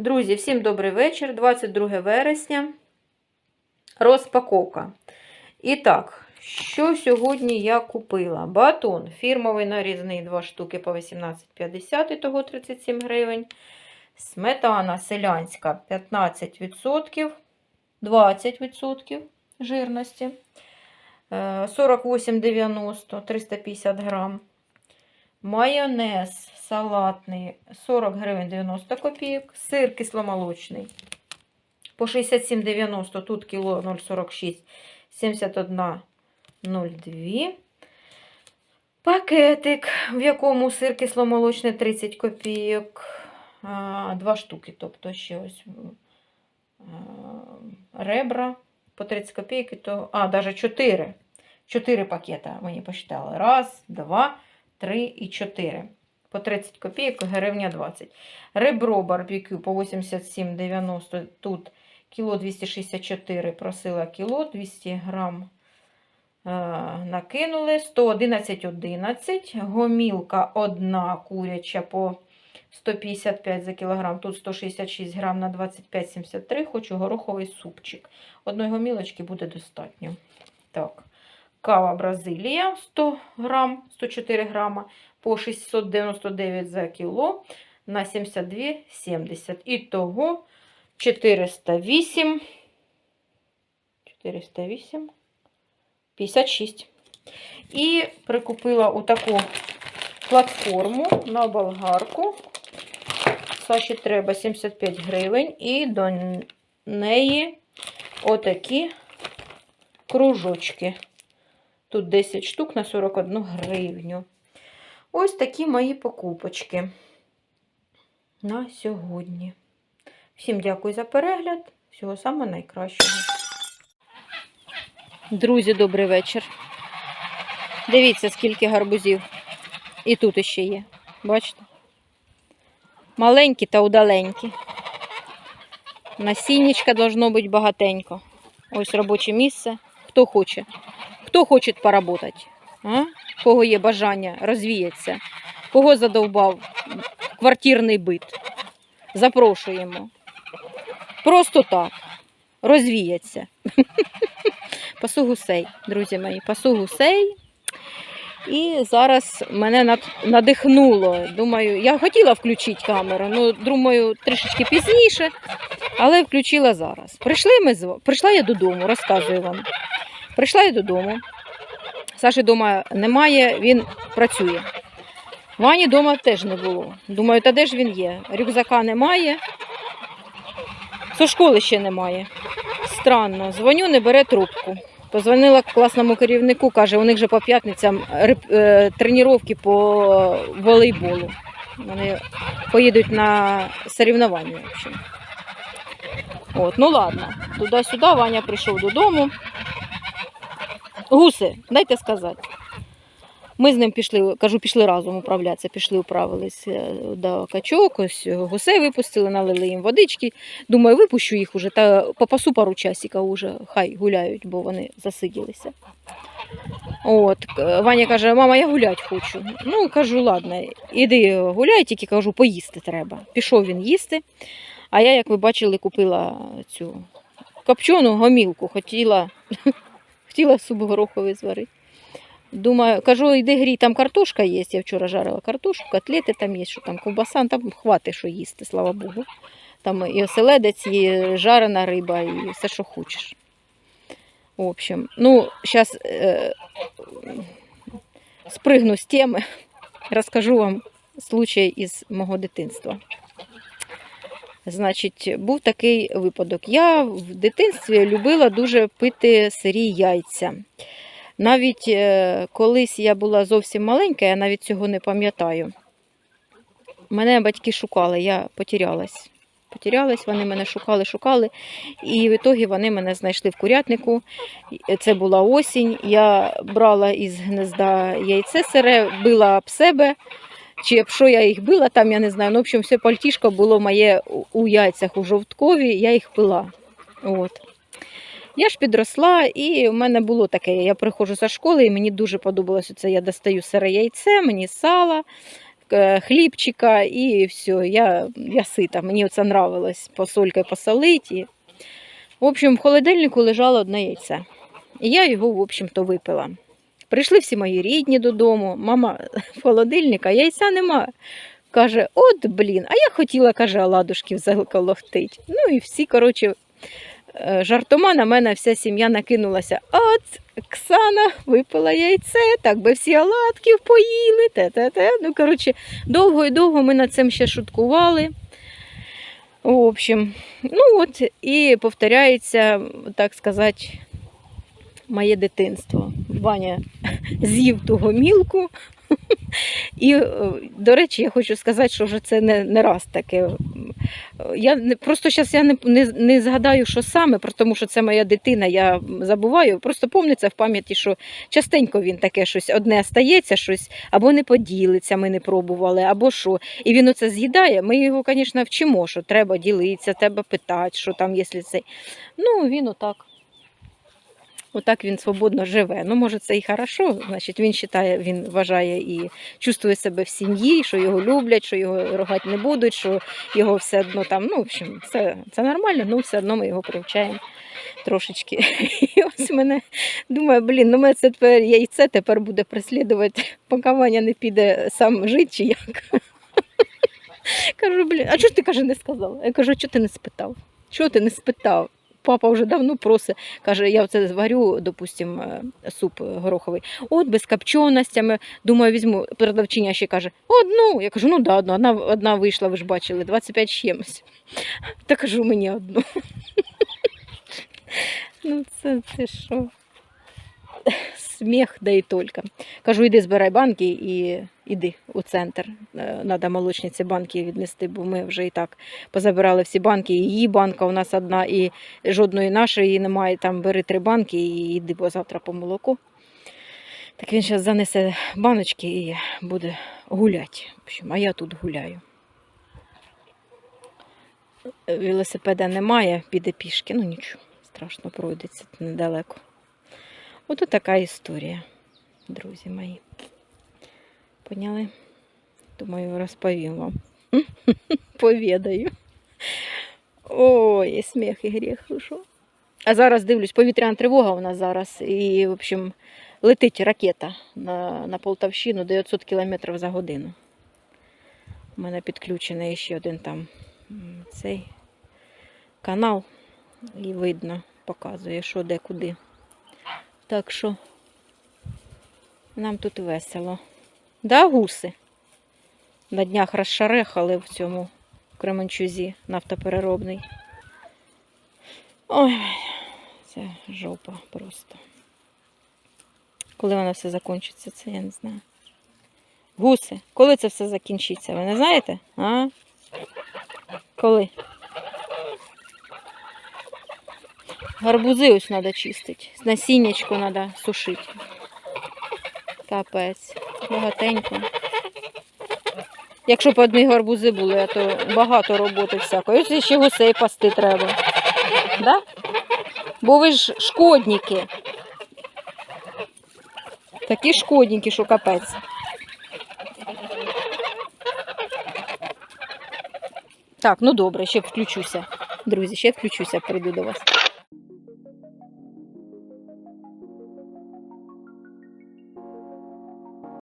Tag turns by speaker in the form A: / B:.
A: Друзі, всім добрий вечір. 22 вересня. Розпаковка. І так, що сьогодні я купила? Батон фірмовий нарізний 2 штуки по 18,50, того 37 гривень. Сметана селянська 15%, 20% жирності. Е, 48,90, 350 грам. Майонез салатний 40 гривень 90 копійок. Сир кисломолочний по 67,90, тут кіло 0,46, 71,02. Пакетик, в якому сир кисломолочний 30 копійок. Два штуки, тобто ще ось ребра по 30 копійок, то, а, навіть 4. 4 пакета мені посчитали. Раз, два, три і 4. По 30 копійок, гривня 20. Ребро барбекю по 87,90. Тут кіло 264 просила кіло, 200 грам е, накинули. 111,11. Гомілка одна куряча по 155 за кілограм. Тут 166 грам на 25,73. Хочу гороховий супчик. Одної гомілочки буде достатньо. Так. Кава Бразилія 100 грам, 104 грама по 699 за кіло на 72,70. Ітого 408, 408, 56. І прикупила отаку платформу на болгарку. Саші треба 75 гривень. І до неї отакі кружочки. Тут 10 штук на 41 гривню. Ось такі мої покупочки на сьогодні. Всім дякую за перегляд. Всього самого найкращого. Друзі, добрий вечір. Дивіться, скільки гарбузів. І тут іще є. Бачите? Маленькі та удаленькі. Насіннячка должно бути багатенько. Ось робоче місце. Хто хоче? Хто хоче поработати? А? Кого є бажання розвіятися? Кого задовбав квартирний бит? Запрошуємо. Просто так. Розвіяться. Пасу гусей, друзі мої, пасу гусей. І зараз мене надихнуло. Думаю, я хотіла включити камеру, ну, думаю, трішечки пізніше, але включила зараз. Прийшли ми. Прийшла я додому, розказую вам. Прийшла я додому. Саші вдома немає, він працює. Вані вдома теж не було. Думаю, та де ж він є? Рюкзака немає. Со школи ще немає. Странно. Дзвоню, не бере трубку. Позвонила класному керівнику, каже, у них же по п'ятницям е, тренування по волейболу. Вони поїдуть на соревнування. От, ну ладно, туди-сюди Ваня прийшов додому. Гуси, дайте сказати. Ми з ним пішли, кажу, пішли разом управлятися, пішли управились е, до качок, ось гусей випустили, налили їм водички. Думаю, випущу їх уже та попасу пару часика уже, хай гуляють, бо вони засиділися. От, Ваня каже, мама, я гулять хочу. Ну, кажу, ладно, іди гуляй, тільки кажу, поїсти треба. Пішов він їсти. А я, як ви бачили, купила цю копчену гомілку, хотіла, хотіла суп гороховий зварити. Думаю, кажу, йди грій, там картошка є. Я вчора жарила картошку, котлети там є, що там ковбаса, там хватить, що їсти, слава Богу. Там і оселедець, і жарена риба, і все, що хочеш. В общем, ну, зараз е, спригну з теми, розкажу вам случай із мого дитинства. Значить, був такий випадок. Я в дитинстві любила дуже пити сирі яйця. Навіть е, колись я була зовсім маленька, я навіть цього не пам'ятаю. Мене батьки шукали, я потерялась. Потерялась, вони мене шукали, шукали. І в ітогі вони мене знайшли в курятнику. Це була осінь. Я брала із гнезда яйце сире, била об себе. Чи якщо я їх била, там я не знаю. Ну, в общем, все пальтішко було моє у- яйцях у жовткові, я їх пила. От. Я ж підросла, і в мене було таке. Я приходжу зі школи, і мені дуже подобалося це. Я достаю сире яйце, мені сала, хлібчика і все. Я, я сита. Мені це нравилось посолькою посолити. І... В общем, в холодильнику лежало одне яйце. І я його, в общем-то, випила. Прийшли всі мої рідні додому. Мама в холодильника, яйця нема. Каже, от блін, а я хотіла, каже, оладушків заколохтить. Ну і всі, коротше, е, жартома на мене вся сім'я накинулася. От Оксана випила яйце, так би всі оладків поїли. Те-те-те. Ну, коротше, довго і довго ми над цим ще шуткували. В общем, ну от і повторяється, так сказати, моє дитинство. Ваня з'їв ту гомілку. І, е, до речі, я хочу сказати, що вже це не, не раз таке. Я не, просто зараз я не, не, не згадаю, що саме, тому що це моя дитина, я забуваю. Просто пам'ятається в пам'яті, що частенько він таке щось одне стається, щось або не поділиться, ми не пробували, або що. І він оце з'їдає. Ми його, звісно, вчимо, що треба ділитися, треба питати, що там, якщо це. Ну, він отак. Отак він свободно живе. Ну, може, це і хорошо. Значить, він вважає, він вважає і чувствує себе в сім'ї, що його люблять, що його рогати не будуть, що його все одно там, ну, в общем, це, це нормально, ну все одно ми його привчаємо трошечки. І ось мене думаю, блін, ну мене це тепер яйце тепер буде преслідувати, поки Ваня не піде сам жити чи як. Кажу, блін, а чого ти каже, не сказала? Я кажу, чого ти не спитав? Чого ти не спитав? Папа вже давно просить, каже, я оце зварю, допустим, е, суп гороховий. От без копченостями. Думаю, візьму. Продавчиня ще каже, одну. Я кажу, ну да, одну. Одна, одна вийшла, ви ж бачили, 25 з чимось. Та кажу, мені одну. Ну, це, це що? Сміх, да і тільки. Кажу, іди збирай банки і іди у центр. Треба молочниці банки віднести, бо ми вже і так позабирали всі банки. І її банка у нас одна, і жодної нашої немає. Там бери три банки і йди бо завтра по молоку. Так він зараз занесе баночки і буде гуляти. А я тут гуляю. Велосипеда немає, піде пішки. Ну нічого, страшно пройдеться недалеко. Ото така історія, друзі мої. Поняли? Думаю, розповім вам. Повідаю. Ой, і сміх, і гріх. що? А зараз дивлюсь, повітряна тривога у нас зараз. І, в общем, летить ракета на, на Полтавщину 900 км за годину. У мене підключений ще один там цей канал. І видно, показує, що де куди. Так що нам тут весело. Да, гуси? На днях розшарехали в цьому Кременчузі нафтопереробний. Ой, це жопа просто. Коли воно все закінчиться, це я не знаю. Гуси, коли це все закінчиться, ви не знаєте? А? Коли? Гарбузи ось треба чистити. Насіннячко треба сушити. Капець. Багатенько. Якщо б одні гарбузи були, то багато роботи всякої. Ось ще гусей пасти треба. Да? Бо ви ж шкодники. Такі шкодники, що капець. Так, ну добре, ще включуся. Друзі, ще включуся, прийду до вас.